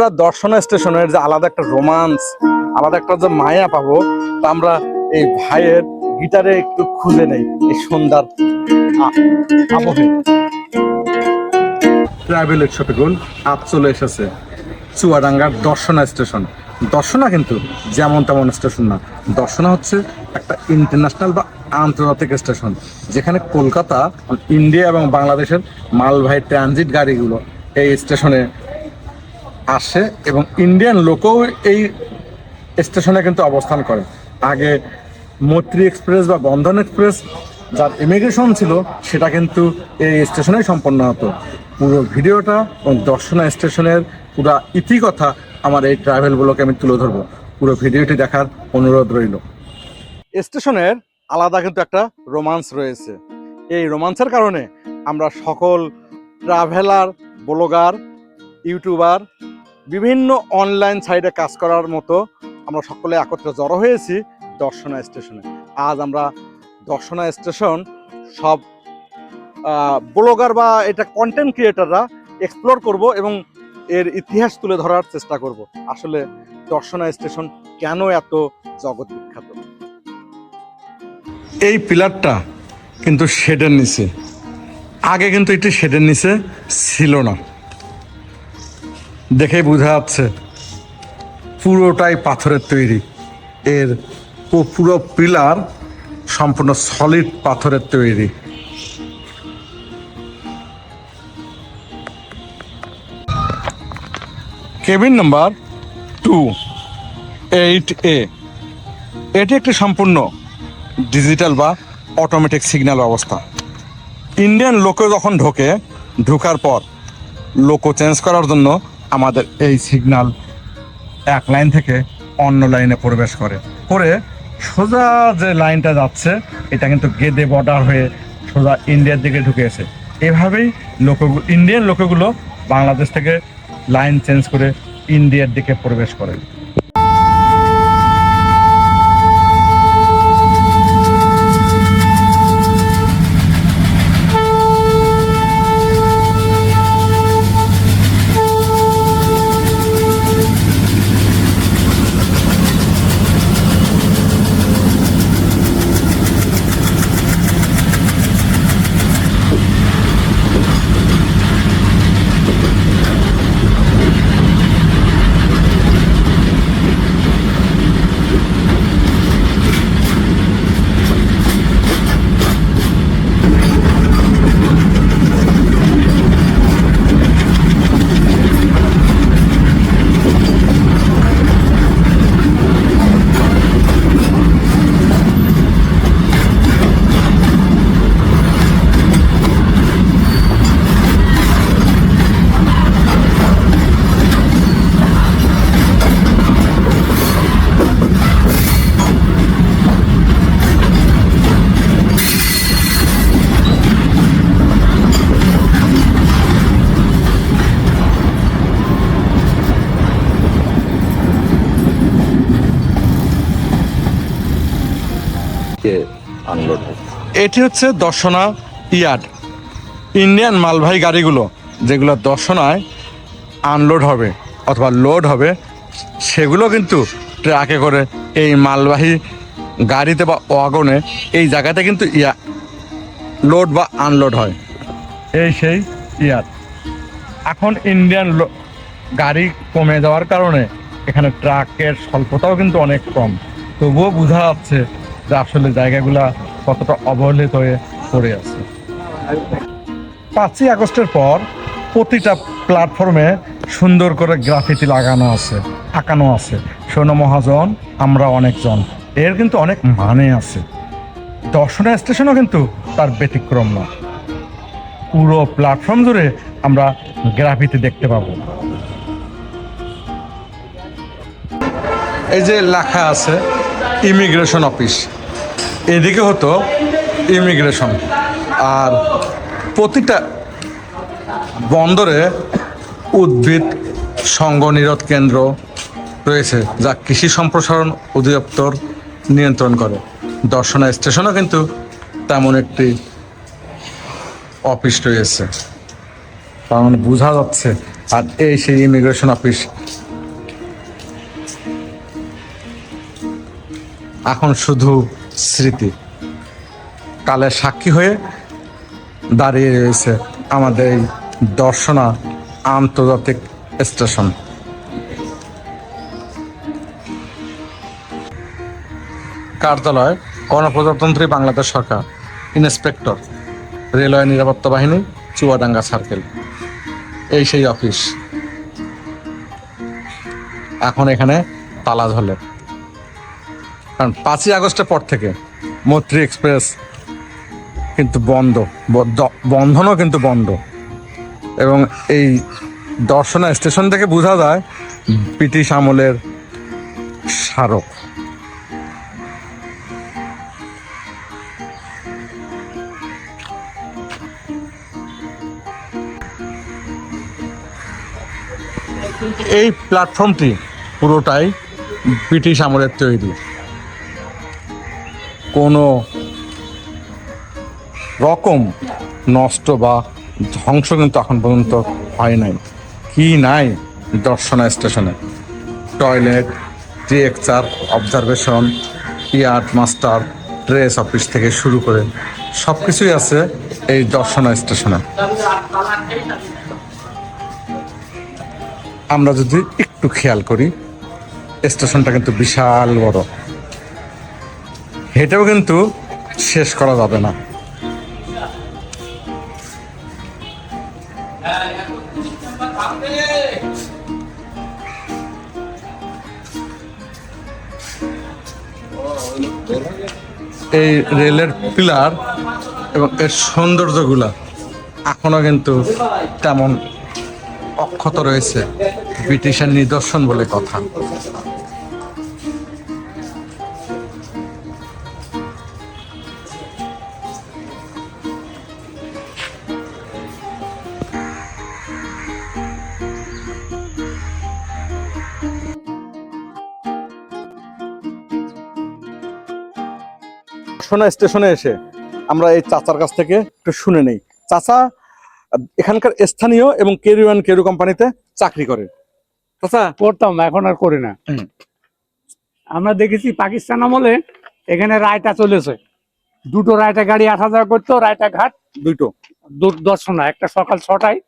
আমরা দর্শন স্টেশনের যে আলাদা একটা রোমান্স, আলাদা একটা যে মায়া পাবো, তা আমরা এই ভাইয়ের গিটারে একটু খুঁজে নেই, এই সন্ধ্যার আবহে। ট্রাভেল এক্সপিগুল আজ চলে এসেছে চুয়াডাঙ্গার দর্শনা স্টেশন। দর্শনা কিন্তু যেমন তেমন স্টেশন না, দর্শনা হচ্ছে একটা ইন্টারন্যাশনাল বা আন্তর্জাতিক স্টেশন, যেখানে কলকাতা, ইন্ডিয়া এবং বাংলাদেশের মালবাহী ট্রানজিট গাড়িগুলো এই স্টেশনে আসে এবং ইন্ডিয়ান লোকও এই স্টেশনে কিন্তু অবস্থান করে। আগে মৈত্রী এক্সপ্রেস বা বন্ধন এক্সপ্রেস যার ইমিগ্রেশন ছিল, সেটা কিন্তু এই স্টেশনেই সম্পন্ন হতো। পুরো ভিডিওটা এবং দর্শনা স্টেশনের পুরো ইতিকথা আমার এই ট্রাভেল ব্লকে আমি তুলে ধরবো। পুরো ভিডিওটি দেখার অনুরোধ রইল। স্টেশনের আলাদা কিন্তু একটা রোমান্স রয়েছে। এই রোমান্সের কারণে আমরা সকল ট্রাভেলার ব্লগার ইউটিউবার বিভিন্ন অনলাইন সাইটে কাজ করার মতো আমরা সকলে একত্রে জড়ো হয়েছি দর্শনা স্টেশনে। আজ আমরা দর্শনা স্টেশন সব ব্লগার বা এটা কন্টেন্ট ক্রিয়েটাররা এক্সপ্লোর করব এবং এর ইতিহাস তুলে ধরার চেষ্টা করব। আসলে দর্শনা স্টেশন কেন এত জগৎ বিখ্যাত? এই পিলারটা কিন্তু শেডের নিচে। আগে কিন্তু এটি শেডের নিচে ছিল না। দেখেই বোঝা যাচ্ছে পুরোটাই পাথরের তৈরি। এর পুরো পিলার সম্পূর্ণ সলিড পাথরের তৈরি। Cabin number two eight A এটি একটি সম্পূর্ণ ডিজিটাল বা অটোমেটিক সিগন্যাল ব্যবস্থা। ইন্ডিয়ান লোকে যখন ঢোকে, ঢোকার পর লোকো চেঞ্জ করার জন্য আমাদের এই সিগনাল এক লাইন থেকে অন্য লাইনে প্রবেশ করে। করে সোজা যে লাইনটা যাচ্ছে, এটা কিন্তু গেদে বর্ডার হয়ে সোজা ইন্ডিয়ার দিকে ঢুকেছে। এভাবেই লোক ইন্ডিয়ান লোকগুলো বাংলাদেশ থেকে লাইন চেঞ্জ করে ইন্ডিয়ার দিকে প্রবেশ করে। এটি হচ্ছে দর্শনা ইয়ার্ড। ইন্ডিয়ান মালবাহী গাড়িগুলো, যেগুলো দর্শনায় আনলোড হবে অথবা লোড হবে, সেগুলো কিন্তু ট্রাকে করে এই মালবাহী গাড়িতে বা ওয়াগনে এই জায়গাতে কিন্তু ইয়া লোড বা আনলোড হয়। এই সেই ইয়ার্ড। এখন ইন্ডিয়ান গাড়ি কমে যাওয়ার কারণে এখানে ট্রাকের স্বল্পতাও কিন্তু অনেক কম। তবুও বোঝা যাচ্ছে যে আসলে জায়গাগুলা কতটা অবহেলিত হয়ে পড়ে আছে। পাঁচই আগস্টের পর প্রতিটা প্ল্যাটফর্মে সুন্দর করে গ্রাফিতি লাগানো আছে, আঁকানো আছে। শোনো মহাজন, আমরা অনেকজন। এর কিন্তু অনেক মানে আছে। দর্শনা স্টেশনও কিন্তু তার ব্যতিক্রম না। পুরো প্ল্যাটফর্ম জুড়ে আমরা গ্রাফিতি দেখতে পাবো। এই যে লেখা আছে ইমিগ্রেশন অফিস এদিকে হতো ইমিগ্রেশন। আর প্রতিটা বন্দরে উদ্ভিদ সংঘনিরোধ কেন্দ্র রয়েছে যা কৃষি সম্প্রসারণ অধিদপ্তর নিয়ন্ত্রণ করে। দর্শনা স্টেশনও কিন্তু তেমন একটি অফিস রয়েছে। কারণ মানে বোঝা যাচ্ছে, আর এই সেই ইমিগ্রেশন অফিস এখন শুধু স্মৃতি। কালের সাক্ষী হয়ে দাঁড়িয়ে রয়েছে আমাদের এই দর্শনা আন্তর্জাতিক স্টেশন। কার্যালয়, গণপ্রজাতন্ত্রী বাংলাদেশ সরকার, ইন্সপেক্টর, রেলওয়ে নিরাপত্তা বাহিনী, চুয়াডাঙ্গা সার্কেল। এই সেই অফিস। এখন এখানে তালা ঝলে কারণ পাঁচই আগস্টের পর থেকে মৈত্রী এক্সপ্রেস কিন্তু বন্ধ বন্ধনও কিন্তু বন্ধ। এবং এই দর্শনা স্টেশন থেকে বোঝা যায় ব্রিটিশ আমলের স্মারক। এই প্ল্যাটফর্মটি পুরোটাই ব্রিটিশ আমলের তৈরি। কোনো রকম নষ্ট বা ধ্বংস কিন্তু এখন পর্যন্ত হয় নাই। কি নাই দর্শনা স্টেশনে? Toilet টিএকচার observation, yard master, dress office থেকে শুরু করে সব কিছুই আছে এই দর্শনা স্টেশনে। আমরা যদি একটু খেয়াল করি, স্টেশনটা কিন্তু বিশাল বড়। হেঁটেও কিন্তু শেষ করা যাবে না। এই রেলের পিলার এবং এর সৌন্দর্যগুলা এখনও কিন্তু তেমন অক্ষত রয়েছে। ব্রিটিশের নিদর্শন বলে কথা। সোনা স্টেশনে এসে আমরা এই চাচার কাছ থেকে একটু শুনে নেই। চাচা এখানকার স্থানীয় এবং কেরু অ্যান্ড কেরু কোম্পানিতে চাকরি করে। চাচা করতাম এখন আর করি না। আমরা দেখেছি পাকিস্তান আমলে এখানে রায়টা চলেছে। দুটো রায়টা গাড়ি আট হাজার করতো রায়টা ঘাট দুটো। দর্শনা একটা সকাল ছটায়।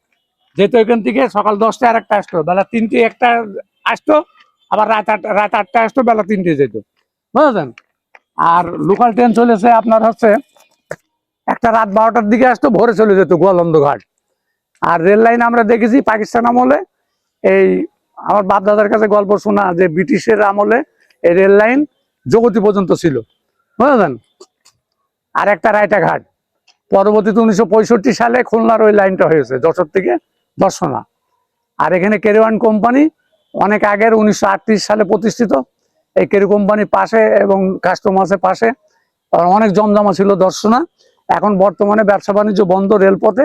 যেত এখান থেকে সকাল দশটায় আর একটা আসতো বেলা তিনটে একটা আসতো আবার রাত আট রাত আটটা আসতো বেলা তিনটে যেত। বুঝলেন আর লোকাল ট্রেন চলেছে আপনার হচ্ছে একটা রাত বারোটার দিকে আসতো, ভোরে চলে যেত গোয়ালন্দ ঘাট আর রেল লাইন আমরা দেখেছি পাকিস্তান আমলে, এই আমার বাপ দাদার কাছে গল্প শোনা যে ব্রিটিশের আমলে এই রেল লাইন জগতি পর্যন্ত ছিল। বুঝলেন? আর একটা রায়টা ঘাট পরবর্তীতে উনিশশো পঁয়ষট্টি সালে খুলনার ওই লাইনটা হয়েছে, যশোর থেকে দর্শনা। আর এখানে কেরিওয়ান কোম্পানি অনেক আগের উনিশশো আটত্রিশ সালে প্রতিষ্ঠিত। এই কেরি কোম্পানি পাশে এবং কাস্টমার্সের পাশে। অনেক জমজমা ছিল দর্শনা। এখন বর্তমানে ব্যবসা বাণিজ্য বন্ধ রেলপথে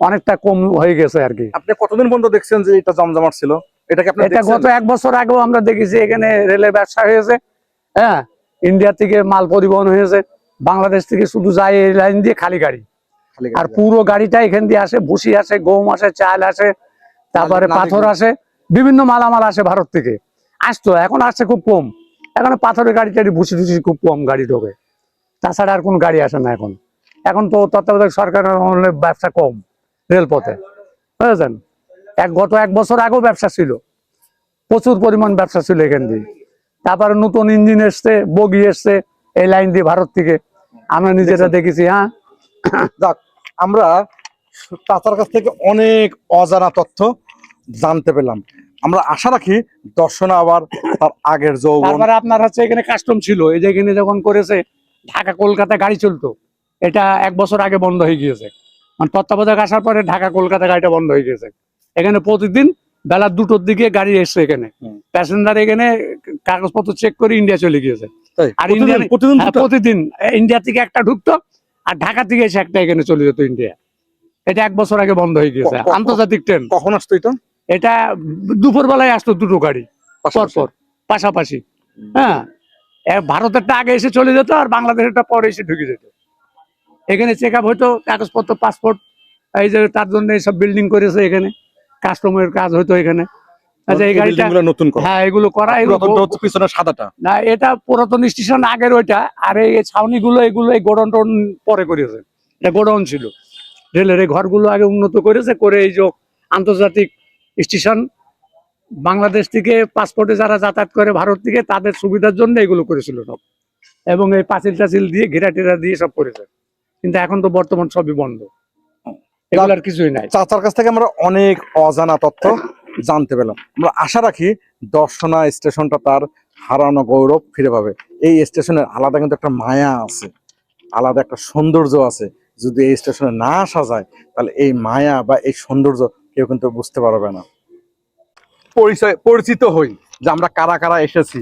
অনেকটা কম হয়ে গেছে আর কি। আপনি কতদিন বন্ধ দেখছেন যে এটা জমজমাট ছিল? এটাকে আপনি এটা গত এক বছর আগেও আমরা দেখেছি এখানে রেলের ব্যবসা হয়েছে। হ্যাঁ ইন্ডিয়া থেকে মাল পরিবহন হয়েছে। বাংলাদেশ থেকে শুধু যায় এই লাইন দিয়ে খালি গাড়ি। আর পুরো গাড়িটা এখান দিয়ে আসে ভুসি আসে গম আসে চাল আসে তারপরে পাথর আসে বিভিন্ন মালামাল আসে ভারত থেকে। আসতো এখন আসছে খুব কম। এখন পাথরের গাড়ি টাড়ি ভুসি টুসি খুব কম গাড়ি ঢোকে। তাছাড়া আর কোন গাড়ি আসে না এখন। এখন তো তত্ত্বাবধায়ক সরকারের আমলে ব্যবসা কম রেলপথে। বুঝেছেন? এক গত এক বছর আগেও ব্যবসা ছিল। প্রচুর পরিমাণ ব্যবসা ছিল এখান দিয়ে। তারপরে নতুন ইঞ্জিন এসছে বগি এসছে এই লাইন দিয়ে ভারত থেকে। আমরা নিজেরা দেখেছি। হ্যাঁ? যাক আমরা চাচার কাছ থেকে অনেক অজানা তথ্য জানতে পেলাম। আমরা আশা রাখি দর্শনা আবার তার আগের যৌবন। তারপরে আপনার হচ্ছে এখানে কাস্টম ছিল এই যে এখানে যখন করেছে ঢাকা কলকাতা গাড়ি চলতো এটা এক বছর আগে বন্ধ হয়ে গিয়েছে। মানে তত্ত্বাবধায়ক আসার পরে ঢাকা কলকাতা গাড়িটা বন্ধ হয়ে গেছে এখানে প্রতিদিন বেলা দুটোর দিকে গাড়ি এসছে এখানে। প্যাসেঞ্জার এখানে কাগজপত্র চেক করে ইন্ডিয়া চলে গিয়েছে। আর ইন্ডিয়া প্রতিদিন হ্যাঁ, প্রতিদিন। ইন্ডিয়া থেকে একটা ঢুকতো আর ঢাকা থেকে এসে একটা এখানে চলে যেত ইন্ডিয়া এটা এক বছর আগে বন্ধ হয়ে গিয়েছে। আন্তর্জাতিক ট্রেন কখন আসতো এটা? এটা দুপুর বেলায় আসতো দুটো গাড়ি পাশাপাশি? পরপর পাশাপাশি। হ্যাঁ ভারতেরটা আগে এসে চলে যেত আর বাংলাদেশেরটা পরে এসে ঢুকে যেত। এখানে চেক আপ হতো কাগজপত্র পাসপোর্ট এই যে তার জন্য সব বিল্ডিং করেছে এখানে কাস্টমের কাজ হতো এখানে। আচ্ছা এই এই গাড়িটা নতুন করা। হ্যাঁ এগুলো করা এগুলো পুরাতনটা পিছনে সাদাটা। না এটা পুরাতন স্টেশন আগের ওইটা আর এই ছাউনি গুলো এগুলো এই গোডাউন টোন পরে করেছে। এটা গোডাউন ছিল। রেলের এই ঘরগুলো আগে উন্নত করেছে করে এই যে আন্তর্জাতিক স্টেশন বাংলাদেশ থেকে পাসপোর্টে যারা যাতায়াত করে ভারত থেকে, তাদের সুবিধার জন্য এগুলো করেছিল সব। এবং এই পাঁচিল টাচিল দিয়ে, ঘেরা টেরা দিয়ে সব করেছে। কিন্তু এখন তো বর্তমান সবই বন্ধ। এগুলো আর কিছুই নাই। চাচার কাছ থেকে আমরা অনেক অজানা তথ্য জানতে পেলাম। আমরা আশা রাখি দর্শনা স্টেশনটা তার হারানো গৌরব ফিরে পাবে। এই স্টেশনের আলাদা কিন্তু একটা মায়া আছে। আলাদা একটা সৌন্দর্য আছে। যদি এই স্টেশনে না সাজায় তাহলে এই মায়া বা এই সৌন্দর্য কেউ কিন্তু বুঝতে পারবে না। পরিচয় পরিচিত হই যে আমরা কারা কারা এসেছি।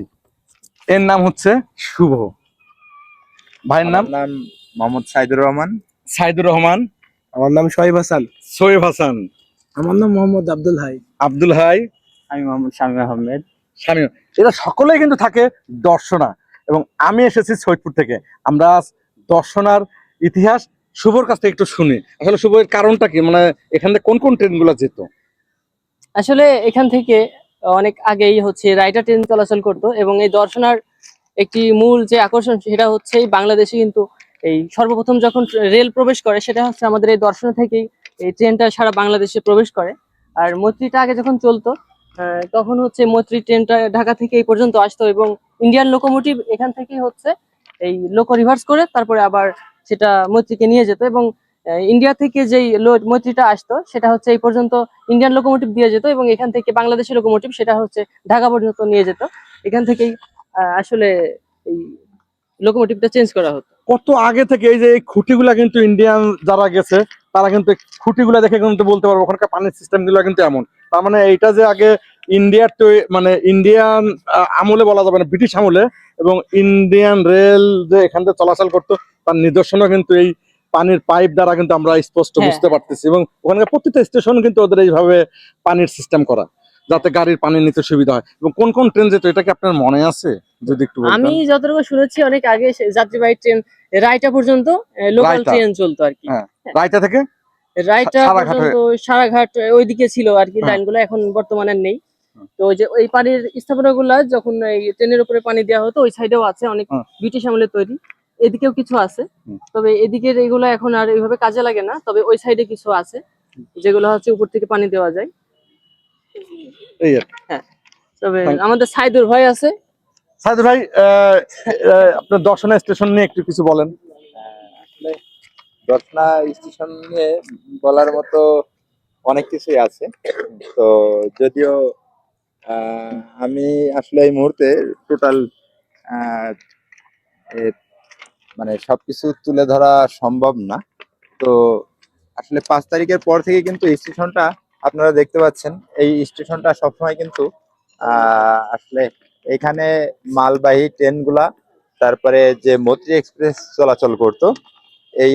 এর নাম হচ্ছে শুভ। ভাইয়ের নাম? নাম মোহাম্মদ সাইদুর রহমান। সাইদুর রহমান। আমার নাম শোয়েব হাসান। সোয়েব হাসান। আমার নাম মোহাম্মদ আব্দুল হাই। আব্দুল হাই। আমি মোহাম্মদ শামীম আহমেদ। স্বামী এরা সকলেই কিন্তু থাকে দর্শনা। এবং আমি এসেছি সৈয়দপুর থেকে। আমরা দর্শনার ইতিহাস শুভর কাছ থেকে একটু শুনি। আসলে শুভের কারণটা কি? মানে এখান থেকে কোন কোন ট্রেনগুলো যেত? আসলে এখান থেকে অনেক আগেই হচ্ছে রাইটার ট্রেন চলাচল করতো এবং এই দর্শনার একটি মূল যে আকর্ষণ সেটা হচ্ছে বাংলাদেশে কিন্তু এই সর্বপ্রথম যখন রেল প্রবেশ করে সেটা হচ্ছে আমাদের এই দর্শন থেকেই এই ট্রেনটা সারা বাংলাদেশে প্রবেশ করে। আর মৈত্রীটা আগে যখন চলতো তখন হচ্ছে মৈত্রী ট্রেনটা ঢাকা থেকে এই পর্যন্ত আসতো এবং ইন্ডিয়ান লোকোমোটিভ এখান থেকেই হচ্ছে এই লোকো রিভার্স করে, তারপরে আবার সেটা মৈত্রীকে নিয়ে যেত এবং ইন্ডিয়া থেকে যেই লো- মৈত্রীটা আসতো, সেটা হচ্ছে এই পর্যন্ত ইন্ডিয়ান লোকোমোটিভ দিয়ে যেত এবং এখান থেকে বাংলাদেশের লোকোমোটিভ সেটা হচ্ছে ঢাকা পর্যন্ত নিয়ে যেত। এখান থেকেই আসলে এই লোকোমোটিভটা চেঞ্জ করা হতো। কত আগে থেকে এই যে এই খুঁটিগুলা কিন্তু ইন্ডিয়ান যারা গেছে, তারা কিন্তু খুঁটিগুলা দেখে কিন্তু বলতে পারব, ওখানকার পানির সিস্টেমগুলো কিন্তু এমন। তার মানে এইটা যে আগে ইন্ডিয়ার তো মানে ইন্ডিয়ান আমলে বলা যাবে না ব্রিটিশ আমলে এবং ইন্ডিয়ান রেল যে এখান থেকে চলাচল করতো তার নিদর্শনও কিন্তু এই পানির পাইপ দ্বারা কিন্তু আমরা স্পষ্ট হ্যাঁ। বুঝতে পারতেছি এবং ওখানকার প্রত্যেকটা স্টেশন কিন্তু ওদের এইভাবে পানির সিস্টেম করা যাতে গাড়ির পানি নিতে সুবিধা হয় এবং কোন কোন ট্রেন যেত এটা কি আপনার মনে আছে যদি একটু আমি যতটুকু শুনেছি অনেক আগে যাত্রীবাহী ট্রেন রায়টা পর্যন্ত লোকাল ট্রেন চলতো আর কি হ্যাঁ। রায়তা থেকে রায়টা হয়ে- পর্যন্ত সারাঘাট ওইদিকে ছিল আর কি হ্যাঁ। লাইনগুলো এখন বর্তমানে নেই। তো ওই যে ওই পানির স্থাপনা গুলা যখন এই ট্রেনের উপরে পানি দেওয়া হতো ওই সাইডেও আছে অনেক ব্রিটিশ আমলের তৈরি। এদিকেও কিছু আছে। তবে এদিকের এগুলো এখন আর এইভাবে কাজে লাগে না। তবে ওই সাইডে কিছু আছে যেগুলো হচ্ছে উপর থেকে পানি দেওয়া যায়। এই আর তবে আমাদের সাইদুর ভাই আছে। সাইদুর ভাই আহ, আহ, আপনার দর্শনা স্টেশন নিয়ে একটু কিছু বলেন। আসলে রত্না স্টেশন নিয়ে বলার মতো অনেক কিছুই আছে। তো যদিও আমি আসলে এই মুহূর্তে টোটাল মানে সবকিছু তুলে ধরা সম্ভব না। তো আসলে পাঁচ তারিখের পর থেকে কিন্তু স্টেশনটা আপনারা দেখতে পাচ্ছেন। এই স্টেশনটা সবসময় কিন্তু আসলে এখানে মালবাহী ট্রেনগুলা, তারপরে যে মৈত্রী এক্সপ্রেস চলাচল করতো, এই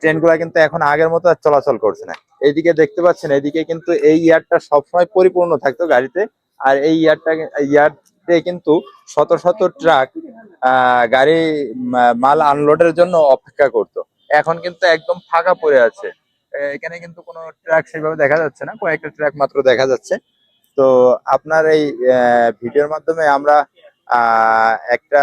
ট্রেনগুলা কিন্তু এখন আগের মতো আর চলাচল করছে না। এইদিকে দেখতে পাচ্ছেন, এইদিকে কিন্তু এই ইয়ারটা সবসময় পরিপূর্ণ থাকতো গাড়িতে। আর এই ইয়ারটা ইয়ারতে কিন্তু শত শত ট্রাক গাড়ি মাল আনলোডের জন্য অপেক্ষা করত। এখন কিন্তু একদম ফাঁকা পড়ে আছে। এখানে কিন্তু কোনো ট্রাক সেভাবে দেখা যাচ্ছে না, কয়েকটা ট্রাক মাত্র দেখা যাচ্ছে। তো আপনার এই ভিডিওর মাধ্যমে আমরা একটা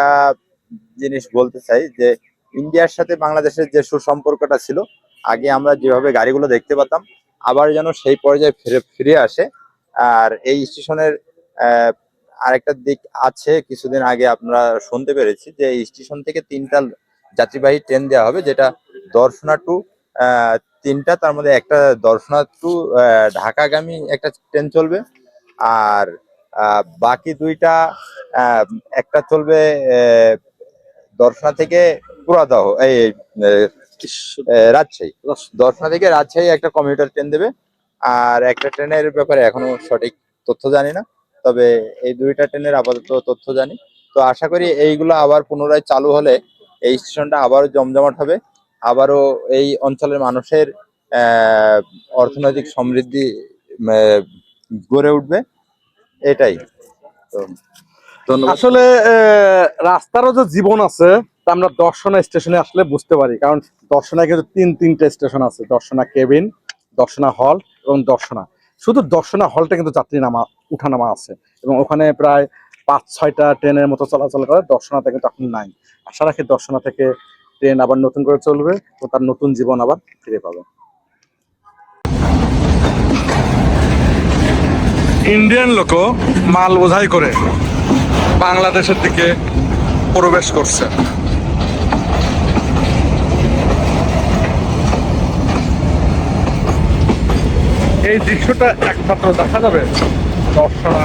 জিনিস বলতে চাই যে ইন্ডিয়ার সাথে বাংলাদেশের যে সুসম্পর্কটা ছিল, আগে আমরা যেভাবে গাড়িগুলো দেখতে পেতাম আবার যেন সেই পর্যায়ে ফিরে ফিরে আসে। আর এই স্টেশনের আরেকটা দিক আছে, কিছুদিন আগে আমরা শুনতে পেরেছি যে এই স্টেশন থেকে তিনটা যাত্রীবাহী ট্রেন দেওয়া হবে, যেটা দর্শনা টু তিনটা, তার মধ্যে একটা দর্শনা টু ঢাকাগামী একটা ট্রেন চলবে, আর বাকি দুইটা একটা চলবে দর্শনা থেকে পুরাদহ এই রাজশাহী। দর্শনা থেকে রাজশাহী একটা কমিউটার ট্রেন দেবে। আর একটা ট্রেনের ব্যাপারে এখনও সঠিক তথ্য জানি না। তবে এই দুইটা ট্রেনের আপাতত তথ্য জানি। তো আশা করি এইগুলো আবার পুনরায় চালু হলে এই স্টেশনটা আবারও জমজমাট হবে। আবারও এই অঞ্চলের মানুষের আহ, অর্থনৈতিক সমৃদ্ধি আহ, গড়ে উঠবে। এটাই। তো ধন্যবাদ। আসলে আহ, রাস্তারও যে জীবন আছে তা আমরা দর্শনা স্টেশনে আসলে বুঝতে পারি, কারণ দর্শনায় কিন্তু তিন, তিনটে স্টেশন আছে, দর্শনা কেবিন, দর্শনা হল এবং দর্শনা। শুধু দর্শনা হলটা কিন্তু যাত্রী নামা, উঠানামা আছে এবং ওখানে প্রায় পাঁচ, ছয়টা ট্রেনের মতো চলাচল করে, দর্শনাতে কিন্তু এখন নাই। আশা রাখি দর্শনা থেকে ট্রেন আবার নতুন করে চলবে ও তার নতুন জীবন আবার ফিরে পাবে। ইন্ডিয়ান লোক মাল বোঝাই করে বাংলাদেশের দিকে প্রবেশ করছে। এই দৃশ্যটা একমাত্র দেখা যাবে দর্শনা।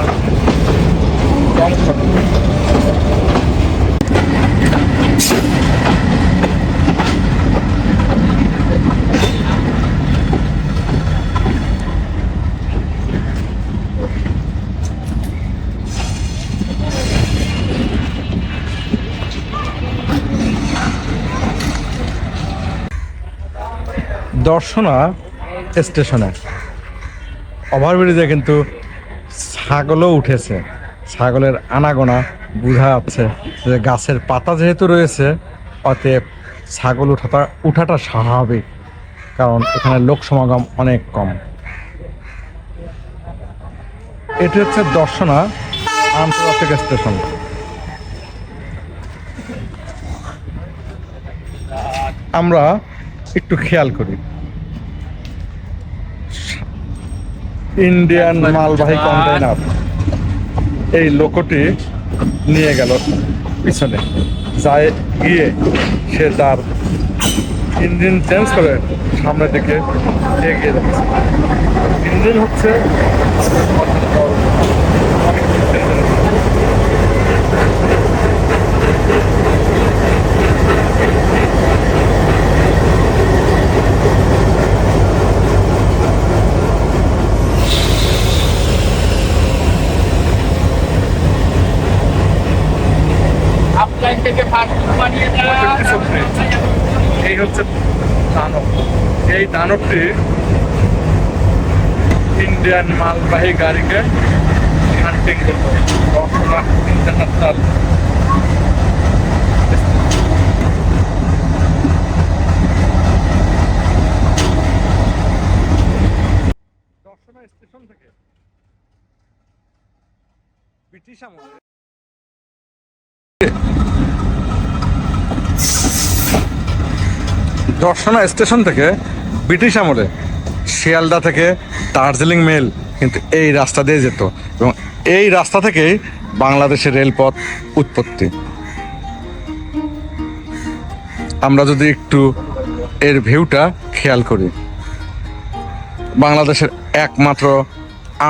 দর্শনা স্টেশনে ওভারব্রিজে কিন্তু ছাগলও উঠেছে। ছাগলের আনাগোনা বোঝা যাচ্ছে যে গাছের পাতা যেহেতু রয়েছে, অতএব ছাগল উঠাটা উঠাটা স্বাভাবিক, কারণ এখানে লোক সমাগম অনেক কম। এটি হচ্ছে দর্শনা আন্তর্জাতিক স্টেশন। আমরা একটু খেয়াল করি। ইন্ডিয়ান মালবাহী কন্টেনার এই লোকটি নিয়ে গেল পিছনে। যায় গিয়ে সে তার ইঞ্জিন চেঞ্জ করে সামনের দিকে এগিয়ে যাচ্ছে। ইঞ্জিন হচ্ছে এই হচ্ছে দানব। এই দানবটি ইন্ডিয়ান মালবাহী গাড়িকে হান্টিং করতো স্টেশন থেকে ব্রিটিশ আমলে দর্শনা স্টেশন থেকে ব্রিটিশ আমলে, শিয়ালদা থেকে দার্জিলিং মেল কিন্তু এই রাস্তা দিয়ে যেত এবং এই রাস্তা থেকেই বাংলাদেশের রেলপথ উৎপত্তি। আমরা যদি একটু এর ভিউটা খেয়াল করি, বাংলাদেশের একমাত্র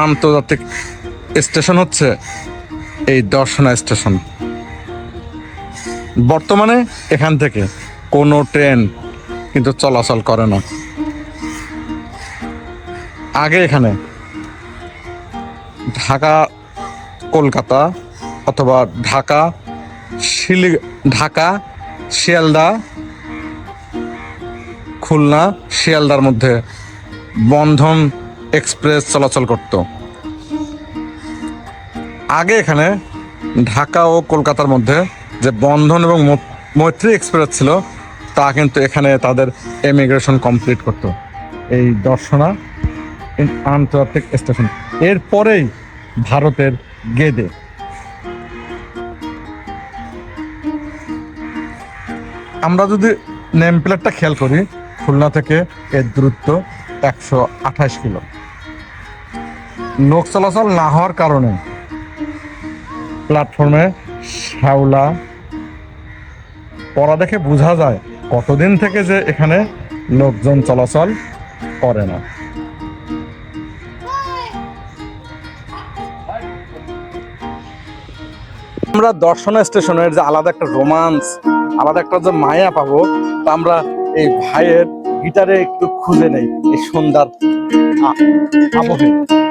আন্তর্জাতিক স্টেশন হচ্ছে এই দর্শনা স্টেশন। বর্তমানে এখান থেকে কোনো ট্রেন কিন্তু চলাচল করে না। আগে এখানে ঢাকা, কলকাতা অথবা ঢাকা, শিলি, ঢাকা, শিয়ালদা, খুলনা, শিয়ালদার মধ্যে বন্ধন এক্সপ্রেস চলাচল করত। আগে এখানে ঢাকা ও কলকাতার মধ্যে যে বন্ধন এবং মৈত্রী এক্সপ্রেস ছিল তা কিন্তু এখানে তাদের এমিগ্রেশন কমপ্লিট করতো। এই দর্শনা আন্তর্জাতিক স্টেশন এরপরেই ভারতের গেদে। আমরা যদি নেম প্লেটটা খেয়াল করি, খুলনা থেকে এর দূরত্ব একশো আঠাশ কিলো। লোক চলাচল না হওয়ার কারণে প্ল্যাটফর্মে শ্যাওলা পড়া দেখে বোঝা যায় কতদিন থেকে যে এখানে লোকজন চলাচল করে না? আমরা দর্শনা স্টেশনের যে আলাদা একটা রোমান্স, আলাদা একটা যে মায়া পাবো, তা আমরা এই ভাইয়ের গিটারে একটু খুঁজে নেই, এই সন্ধ্যার আ- আবহে।